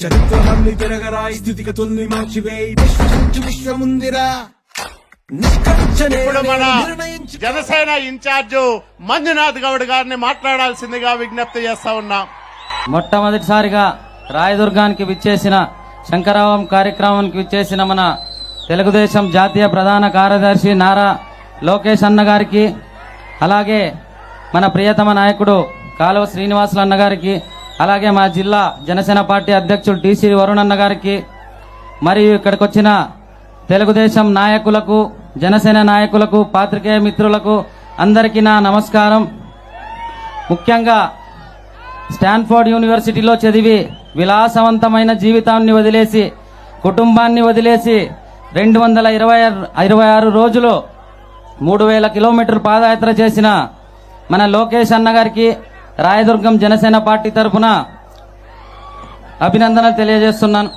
తన్ని తిరగరాయి స్థితిగతుల్ని మార్చివేయి విశ్వసించు విశ్వముందిరా. ఇప్పుడు మన జనసేన ఇన్ఛార్జ్ మంజునాథ్ గౌడ్ గారిని మాట్లాడాల్సిందిగా విజ్ఞప్తి చేస్తా ఉన్నాం. మొట్టమొదటిసారిగా రాయదుర్గానికి విచ్చేసిన శంకరావం కార్యక్రమానికి విచ్చేసిన మన తెలుగుదేశం జాతీయ ప్రధాన కార్యదర్శి నారా లోకేష్ అన్న గారికి అలాగే మన ప్రియతమ నాయకుడు కాలువ శ్రీనివాసులు అన్న గారికి అలాగే మా జిల్లా జనసేన పార్టీ అధ్యక్షుడు టీసీ వరుణ్ అన్న గారికి మరియు ఇక్కడికి వచ్చిన తెలుగుదేశం నాయకులకు జనసేన నాయకులకు పాత్రికేయ మిత్రులకు అందరికీ నా నమస్కారం. ముఖ్యంగా స్టాన్ఫోర్డ్ యూనివర్సిటీలో చదివి విలాసవంతమైన జీవితాన్ని వదిలేసి కుటుంబాన్ని వదిలేసి రెండు వందల ఇరవై ఇరవై ఆరు రోజులు మూడు వేల కిలోమీటర్లు పాదయాత్ర చేసిన మన లోకేష్ అన్నగారికి రాయదుర్గం జనసేన పార్టీ తరఫున అభినందనలు తెలియజేస్తున్నాను.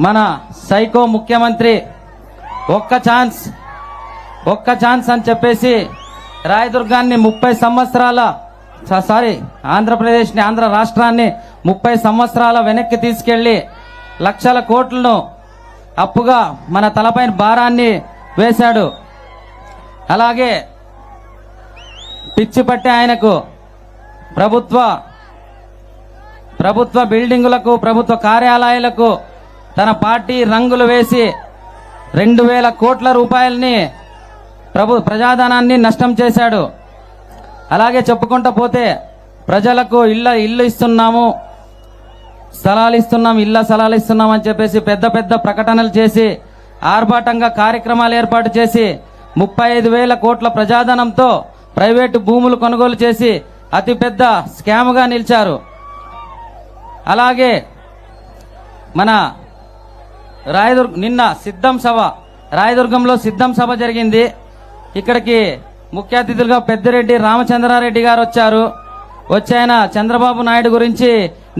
మన సైకో ముఖ్యమంత్రి ఒక్క ఛాన్స్ ఒక్క ఛాన్స్ అని చెప్పేసి రాయదుర్గాన్ని ముప్పై సంవత్సరాల స- సారీ ఆంధ్రప్రదేశ్ని ఆంధ్ర రాష్ట్రాన్ని ముప్పై సంవత్సరాల వెనక్కి తీసుకెళ్ళి లక్షల కోట్లను అప్పుగా మన తలపైన భారాన్ని వేశాడు. అలాగే పిచ్చి పట్టే ఆయనకు ప్రభుత్వ ప్రభుత్వ బిల్డింగులకు ప్రభుత్వ కార్యాలయాలకు తన పార్టీ రంగులు వేసి రెండు వేల కోట్ల రూపాయలని ప్రభు ప్రజాధనాన్ని నష్టం చేశాడు. అలాగే చెప్పుకుంటూ పోతే ప్రజలకు ఇళ్ళ ఇల్లు ఇస్తున్నాము స్థలాలు ఇస్తున్నాం ఇళ్ళ స్థలాలు ఇస్తున్నాం అని చెప్పేసి పెద్ద పెద్ద ప్రకటనలు చేసి ఆర్భాటంగా కార్యక్రమాలు ఏర్పాటు చేసి ముప్పై ఐదు వేల కోట్ల ప్రజాధనంతో ప్రైవేటు భూములు కొనుగోలు చేసి అతిపెద్ద స్కామ్గా నిలిచారు. అలాగే మన రాయదుర్గ నిన్న సిద్ధం సభ రాయదుర్గంలో సిద్ధం సభ జరిగింది. ఇక్కడికి ముఖ్య అతిథులుగా పెద్దిరెడ్డి రామచంద్రారెడ్డి గారు వచ్చారు. వచ్చి ఆయన చంద్రబాబు నాయుడు గురించి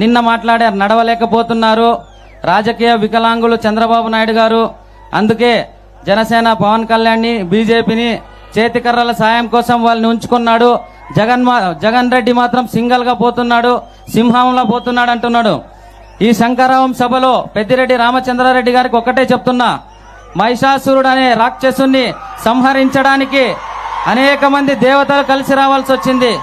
నిన్న మాట్లాడారు నడవలేకపోతున్నారు. రాజకీయ వికలాంగులు చంద్రబాబు నాయుడు గారు. అందుకే జనసేన పవన్ కళ్యాణ్ని బీజేపీని చేతికర్రల సాయం కోసం వాళ్ళని ఉంచుకున్నాడు. జగన్ మా- జగన్ రెడ్డి మాత్రం సింగల్గా పోతున్నాడు. సింహంలో పోతున్నాడు అంటున్నాడు. ఈ శంకరావం సభలో పెద్దిరెడ్డి రామచంద్రారెడ్డి గారికి ఒక్కటే చెప్తున్నా. మహిషాసురుడు అనే రాక్షసుని సంహరించడానికి అనేక మంది దేవతలు కలిసి రావాల్సి వచ్చింది.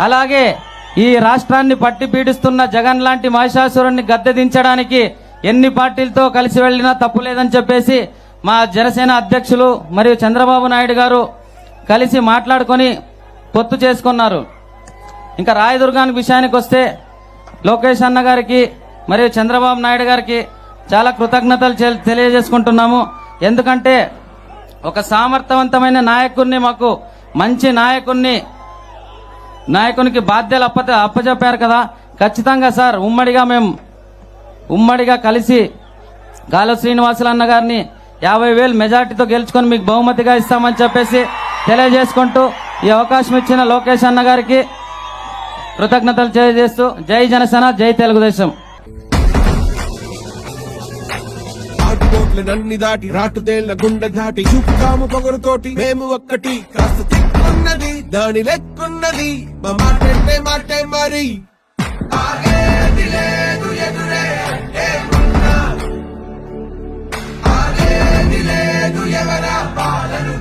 అలాగే ఈ రాష్ట్రాన్ని పట్టి పీడిస్తున్న జగన్ లాంటి మహిషాసురుణ్ణి గద్దె దించడానికి ఎన్ని పార్టీలతో కలిసి వెళ్ళినా తప్పులేదని చెప్పేసి మా జనసేన అధ్యక్షులు మరియు చంద్రబాబు నాయుడు గారు కలిసి మాట్లాడుకొని పొత్తు చేసుకున్నారు. ఇంకా రాయదుర్గానికి విషయానికి వస్తే లోకేష్ అన్న గారికి మరియు చంద్రబాబు నాయుడు గారికి చాలా కృతజ్ఞతలు తెలియజేసుకుంటున్నాము. ఎందుకంటే ఒక సామర్థవంతమైన నాయకుడిని మాకు మంచి నాయకుడిని నాయకునికి బాధ్యతలు అప్ప అప్పచెప్పారు కదా. ఖచ్చితంగా సార్ ఉమ్మడిగా మేము ఉమ్మడిగా కలిసి గాల శ్రీనివాసులు అన్న గారిని యాభై వేలు మెజార్టీతో గెలుచుకొని మీకు బహుమతిగా ఇస్తామని చెప్పేసి తెలియజేసుకుంటూ ఈ అవకాశం ఇచ్చిన లోకేష్ అన్న గారికి కృతజ్ఞతలు తెలియజేస్తూ జై జనసేన జై తెలుగుదేశం. నన్ని దాటి రాటుతేళ్ళ గుండె దాటి చూపుతాము పొగరుతోటి మేము ఒక్కటి. కాస్త తిక్కున్నది దాని లెక్కున్నది మా మాటంటే మాటే మరి. ఆగేదిలే జగన పాలను